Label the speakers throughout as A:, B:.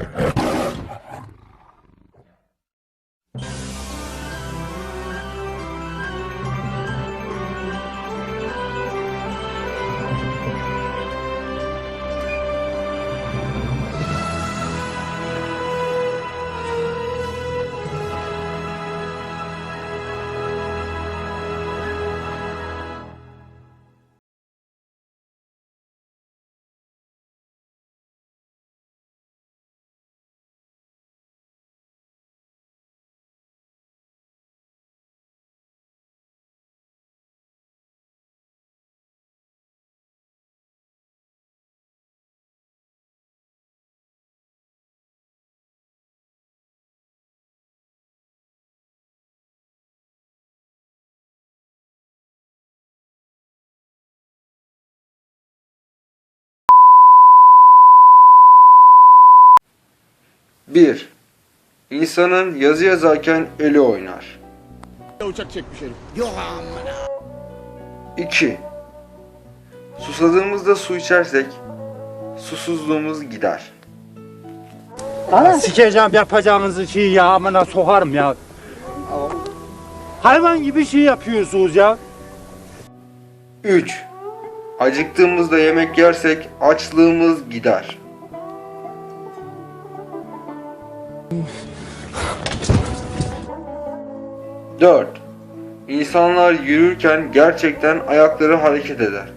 A: Ha ha ha! 1. İnsanın yazı yazarken eli oynar.
B: Uçak çekmiş herif.
A: 2. Susadığımızda su içersek susuzluğumuz gider.
C: Sikeceğim yapacağınızı şey ya amına sokarım ya. Hayvan gibi şey yapıyorsunuz ya.
A: 3. Acıktığımızda yemek yersek açlığımız gider. Dört. İnsanlar yürürken gerçekten ayakları hareket eder.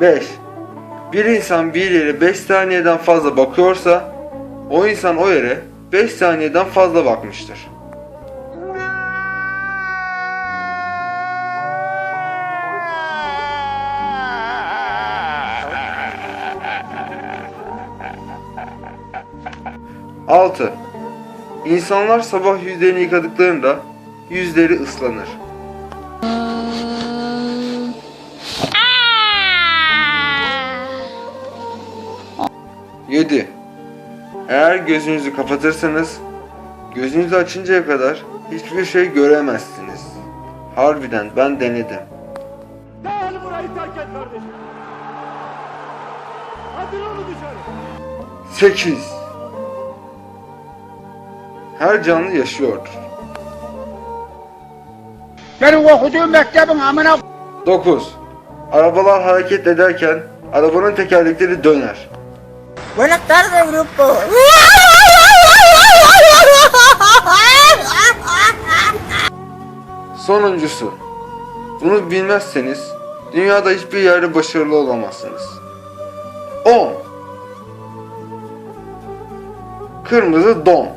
A: Beş. Bir insan bir yere 5 saniyeden fazla bakıyorsa o insan o yere 5 saniyeden fazla bakmıştır. Altı. İnsanlar sabah yüzlerini yıkadıklarında yüzleri ıslanır. 7. Eğer gözünüzü kapatırsanız gözünüzü açıncaya kadar hiçbir şey göremezsiniz. Harbiden ben denedim.
B: Gel burayı terk et kardeşim. Hadi onu dışarı.
A: 8. Her canlı yaşıyordur.
D: Benim okuduğum mektebin amına
A: 9. Arabalar hareket ederken arabanın tekerlekleri döner.
E: Buenas tardes, grupo.
A: Sonuncusu. Bunu bilmezseniz dünyada hiçbir yerde başarılı olamazsınız. 10. Kırmızı don.